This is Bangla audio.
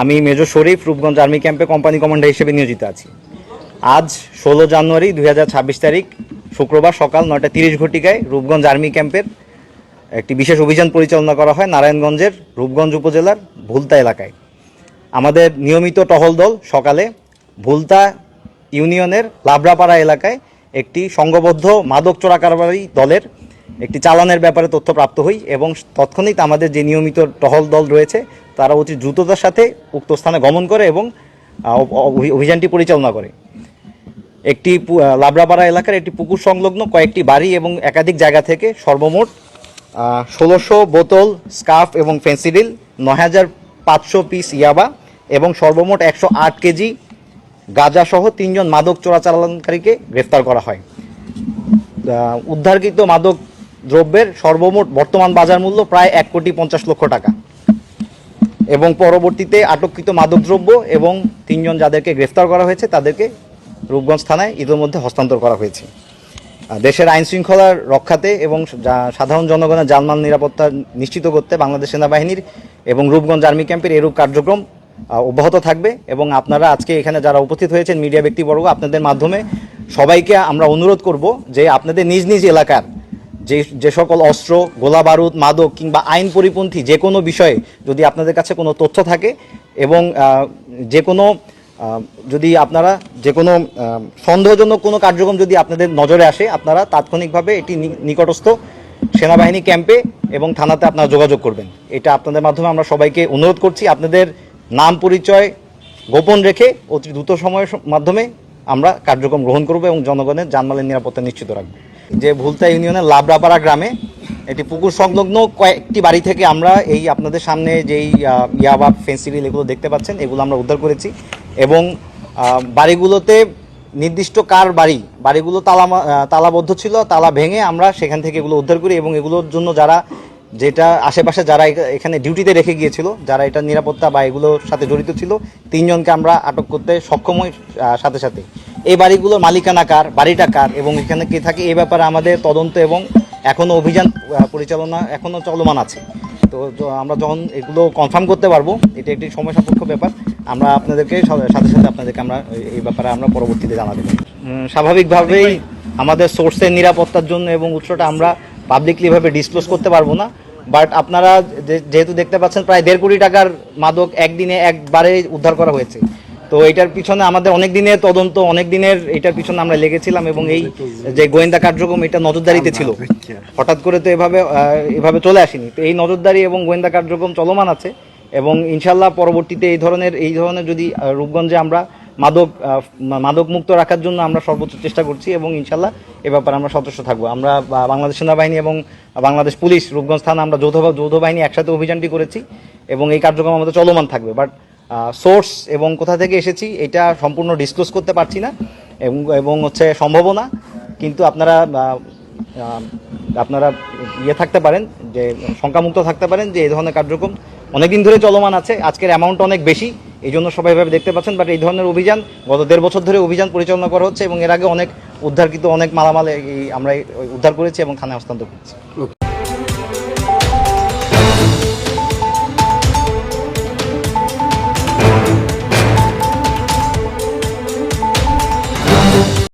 আমি মেজর শরীফ রূপগঞ্জ আর্মি ক্যাম্পে কোম্পানি কমান্ডার হিসেবে নিয়োজিত আছি। আজ ষোলো জানুয়ারি দুই হাজার ছাব্বিশ তারিখ, শুক্রবার সকাল নয়টা তিরিশ ঘটিকায় রূপগঞ্জ আর্মি ক্যাম্পের একটি বিশেষ অভিযান পরিচালনা করা হয় নারায়ণগঞ্জের রূপগঞ্জ উপজেলার ভুলতা এলাকায়। আমাদের নিয়মিত টহল দল সকালে ভুলতা ইউনিয়নের লাবড়াপাড়া এলাকায় একটি সংঘবদ্ধ মাদক চোরাকারবারি দলের একটি চালানের ব্যাপারে তথ্য প্রাপ্ত হই এবং তৎক্ষণিক আমাদের যে নিয়মিত টহল দল রয়েছে তারা অতি দ্রুততার সাথে উক্ত স্থানে গমন করে এবং অভিযানটি পরিচালনা করে। একটি লাবড়াপাড়া এলাকার একটি পুকুর সংলগ্ন কয়েকটি বাড়ি এবং একাধিক জায়গা থেকে সর্বমোট ষোলোশো বোতল স্কার্ফ এবং ফেন্সিডিল নয় হাজার পাঁচশো পিস ইয়াবা এবং সর্বমোট একশো আট কেজি গাঁজাসহ তিনজন মাদক চোরাচালানকারীকে গ্রেফতার করা হয়। উদ্ধারকৃত মাদক দ্রব্যের সর্বমোট বর্তমান বাজার মূল্য প্রায় এক কোটি পঞ্চাশ লক্ষ টাকা। এবং পরবর্তীতে আটককৃত মাদকদ্রব্য এবং তিনজন যাদেরকে গ্রেফতার করা হয়েছে, তাদেরকে রূপগঞ্জ থানায় ইতিমধ্যে হস্তান্তর করা হয়েছে। দেশের আইন শৃঙ্খলার রক্ষাতে এবং সাধারণ জনগণের জানমাল নিরাপত্তা নিশ্চিত করতে বাংলাদেশ সেনাবাহিনীর এবং রূপগঞ্জ আর্মি ক্যাম্পের এরূপ কার্যক্রম অব্যাহত থাকবে এবং আপনারা আজকে এখানে যারা উপস্থিত হয়েছেন মিডিয়া ব্যক্তিবর্গ, আপনাদের মাধ্যমে সবাইকে আমরা অনুরোধ করব যে আপনাদের নিজ নিজ এলাকার যে যে সকল অস্ত্র, গোলা বারুদ, মাদক কিংবা আইন পরিপন্থী যে কোনো বিষয়ে যদি আপনাদের কাছে কোনো তথ্য থাকে এবং যে কোনো যদি আপনারা যে কোনো সন্দেহজনক কোনো কার্যক্রম যদি আপনাদের নজরে আসে, আপনারা তাৎক্ষণিকভাবে এটি নিকটস্থ সেনাবাহিনী ক্যাম্পে এবং থানাতে আপনারা যোগাযোগ করবেন। এটা আপনাদের মাধ্যমে আমরা সবাইকে অনুরোধ করছি। আপনাদের নাম পরিচয় গোপন রেখে অতি দ্রুত সময়ের মাধ্যমে আমরা কার্যক্রম গ্রহণ করব এবং জনগণের জানমালের নিরাপত্তা নিশ্চিত রাখব। যে ভুলতা ইউনিয়নের লাবড়াপাড়া গ্রামে একটি পুকুর সংলগ্ন কয়েকটি বাড়ি থেকে আমরা এই আপনাদের সামনে যেই ইয়াবা ফেন্সিডিল এগুলো দেখতে পাচ্ছেন, এগুলো আমরা উদ্ধার করেছি এবং বাড়িগুলোতে নির্দিষ্ট কার বাড়ি, বাড়িগুলো তালা তালাবদ্ধ ছিল, তালা ভেঙে আমরা সেখান থেকে এগুলো উদ্ধার করি এবং এগুলোর জন্য যারা যেটা আশেপাশে যারা এখানে ডিউটিতে রেখে গিয়েছিল, যারা এটা নিরাপত্তা বা এগুলোর সাথে জড়িত ছিল, তিনজনকে আমরা আটক করতে সক্ষম হই সাথে সাথে। এই বাড়িগুলোর মালিকানা কার বাড়িটা কার এবং এখানে কে থাকে এই ব্যাপারে আমাদের তদন্ত এবং এখনও অভিযান পরিচালনা এখনও চলমান আছে। তো আমরা যখন এগুলো কনফার্ম করতে পারব এটা একটি সময় সাপেক্ষ ব্যাপার আমরা আপনাদেরকে সাথে সাথে আপনাদেরকে আমরা এই- ব্যাপারে আমরা পরবর্তীতে জানা উম, স্বাভাবিকভাবেই আমাদের সোর্সের নিরাপত্তার জন্য এবং উৎসটা আমরা পাবলিকলিভাবে ডিসক্লোজ করতে পারব না বাট আপনারা যেহেতু দেখতে পাচ্ছেন প্রায় দেড় কোটি টাকার মাদক একদিনে একবারে উদ্ধার করা হয়েছে। তো এটার পিছনে আমাদের অনেক দিনের তদন্ত অনেক দিনের এটার পিছনে আমরা লেগেছিলাম এবং এই যে গোয়েন্দা কার্যক্রম, এটা নজরদারিতে ছিল। হঠাৎ করে তো এভাবে এভাবে চলে আসেনি। তো এই নজরদারি এবং গোয়েন্দা কার্যক্রম চলমান আছে এবং ইনশাল্লাহ পরবর্তীতে এই ধরনের এই ধরনের যদি রূপগঞ্জে আমরা মাদক মাদক মুক্ত রাখার জন্য আমরা সর্বোচ্চ চেষ্টা করছি এবং ইনশাল্লাহ এ ব্যাপারে আমরা সদস্য থাকব। আমরা বাংলাদেশ সেনাবাহিনী এবং বাংলাদেশ পুলিশ, রূপগঞ্জ থানা, আমরা যৌথ যৌথ বাহিনী একসাথে অভিযানটি করেছি এবং এই কার্যক্রম আমাদের চলমান থাকবে। বাট সোর্স এবং কোথা থেকে এসেছি, এটা সম্পূর্ণ ডিসক্লোজ করতে পারছি না, এবং এবং হচ্ছে সম্ভাবনা কিন্তু আপনারা আপনারা ইয়ে থাকতে পারেন, যে শঙ্কামুক্ত থাকতে পারেন যে এই ধরনের কার্যক্রম অনেকদিন ধরে চলমান আছে, আজকের অ্যামাউন্ট অনেক বেশি, এই জন্য সবাই এভাবে দেখতে পাচ্ছেন বাট এই ধরনের অভিযান গত দেড় বছর ধরে অভিযান পরিচালনা করা হচ্ছে, এবং এর আগে অনেক উদ্ধারকৃত অনেক মালামাল আমরা উদ্ধার করেছি এবং থানায় হস্তান্তর করেছি।